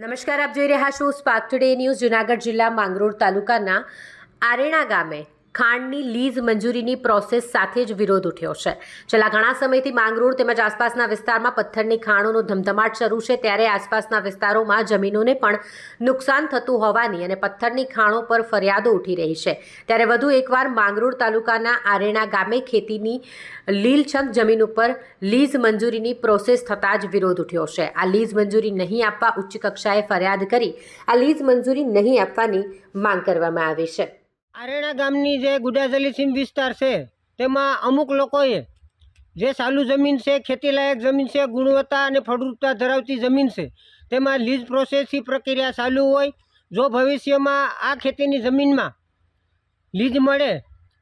નમસ્કાર આપ જોઈ રહ્યા છો સ્પાર્ક ટુડે ન્યૂઝ જુનાગઢ જિલ્લા માંગરોળ તાલુકાના આરેણા ગામે. ખાંડની લીઝ મંજૂરીની પ્રોસેસ સાથે જ વિરોધ ઉઠ્યો છે. છેલ્લા ઘણા સમયથી માંગરોળ તેમજ આસપાસના વિસ્તારમાં પથ્થરની ખાણોનો ધમધમાટ શરૂ છે, ત્યારે આસપાસના વિસ્તારોમાં જમીનોને પણ નુકસાન થતું હોવાની અને પથ્થરની ખાણો પર ફરિયાદો ઉઠી રહી છે. ત્યારે વધુ એકવાર માંગરોળ તાલુકાના આરેણા ગામે ખેતીની લીલછંદ જમીન ઉપર લીઝ મંજૂરીની પ્રોસેસ થતાં જ વિરોધ ઉઠ્યો છે. આ લીઝ મંજૂરી નહીં આપવા ઉચ્ચ કક્ષાએ ફરિયાદ કરી, આ લીઝ મંજૂરી નહીં આપવાની માંગ કરવામાં આવી છે. આરેણા ગામની જે ગુડાજલી સીમ વિસ્તાર છે, તેમાં અમુક લોકોએ જે સાલું જમીન છે, ખેતીલાયક જમીન છે, ગુણવત્તા અને ફળદ્રુપતા ધરાવતી જમીન છે, તેમાં લીઝ પ્રોસેસની પ્રક્રિયા ચાલુ હોય, જો ભવિષ્યમાં આ ખેતીની જમીનમાં લીઝ મળે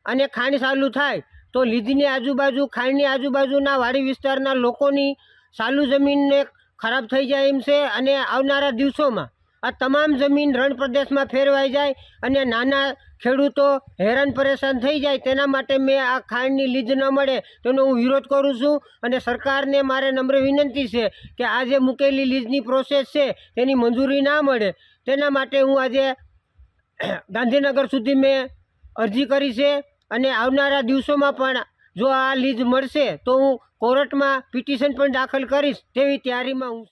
અને ખાણ ચાલુ થાય, તો લીઝની આજુબાજુ ખાણની આજુબાજુના વાડી વિસ્તારના લોકોની સાલું જમીનને ખરાબ થઈ જાય એમ છે અને આવનારા દિવસોમાં આ તમામ જમીન રણ પ્રદેશમાં ફેરવાઈ જાય અને નાના ખેડૂતો હેરાન પરેશાન થઈ જાય તેના માટે મેં આ ખાંડની લીજ ન મળે તેનો હું વિરોધ કરું છું અને સરકારને મારે નમ્ર વિનંતી છે કે આ જે મૂકેલી લીઝની પ્રોસેસ છે તેની મંજૂરી ના મળે. તેના માટે હું આજે ગાંધીનગર સુધી મેં અરજી કરી છે અને આવનારા દિવસોમાં પણ જો આ લીઝ મળશે તો હું કોર્ટમાં પિટિશન પણ દાખલ કરીશ તેવી તૈયારીમાં હું